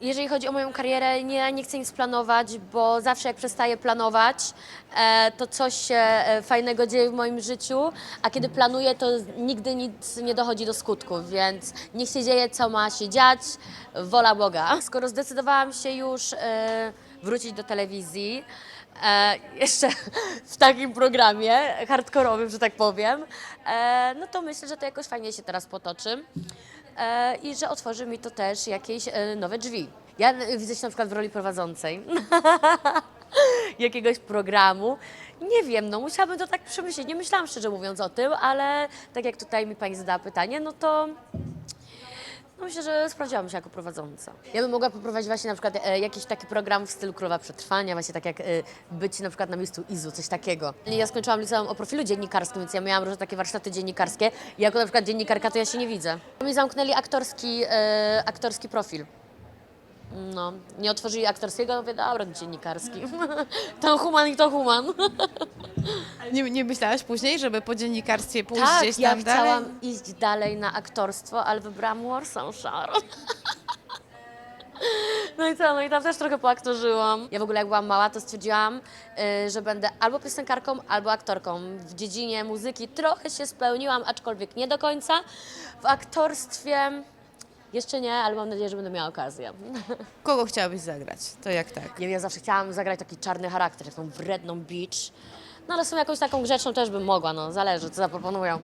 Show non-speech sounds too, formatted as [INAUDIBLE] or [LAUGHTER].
Jeżeli chodzi o moją karierę, nie, nie chcę nic planować, bo zawsze jak przestaję planować, e, to coś się e, fajnego dzieje w moim życiu, a kiedy planuję, to nigdy nic nie dochodzi do skutków, więc niech się dzieje, co ma się dziać, wola Boga. Skoro zdecydowałam się już e, wrócić do telewizji, e, jeszcze w takim programie hardkorowym, że tak powiem, e, no to myślę, że to jakoś fajnie się teraz potoczy i że otworzy mi to też jakieś e, nowe drzwi. Ja e, widzę się na przykład w roli prowadzącej [LAUGHS] jakiegoś programu. Nie wiem, no musiałabym to tak przemyśleć. Nie myślałam szczerze mówiąc o tym, ale tak jak tutaj mi pani zadała pytanie, no to no myślę, że sprawdziłabym się jako prowadząca. Ja bym mogła poprowadzić właśnie na przykład e, jakiś taki program w stylu Królowa Przetrwania, właśnie tak jak e, być na przykład na miejscu Izu, coś takiego. Ja skończyłam liceum o profilu dziennikarskim, więc ja miałam różne takie warsztaty dziennikarskie i jako na przykład dziennikarka to ja się nie widzę. Mi zamknęli aktorski, e, aktorski profil. No, nie otworzyli aktorskiego, mówię, dobra, dziennikarski. [LAUGHS] to human i to human. [LAUGHS] Nie, nie myślałaś później, żeby po dziennikarstwie pójść tak, gdzieś ja tam dalej? chciałam iść dalej na aktorstwo, ale wybrałam Warsaw Sharon. No i co, no i tam też trochę poaktorzyłam. Ja w ogóle jak byłam mała, to stwierdziłam, y, że będę albo piosenkarką, albo aktorką. W dziedzinie muzyki trochę się spełniłam, aczkolwiek nie do końca. W aktorstwie jeszcze nie, ale mam nadzieję, że będę miała okazję. Kogo chciałabyś zagrać? To jak tak? Nie wiem, ja zawsze chciałam zagrać taki czarny charakter, taką wredną bitch. No ale są jakąś taką grzeczną też bym mogła, no zależy co zaproponują.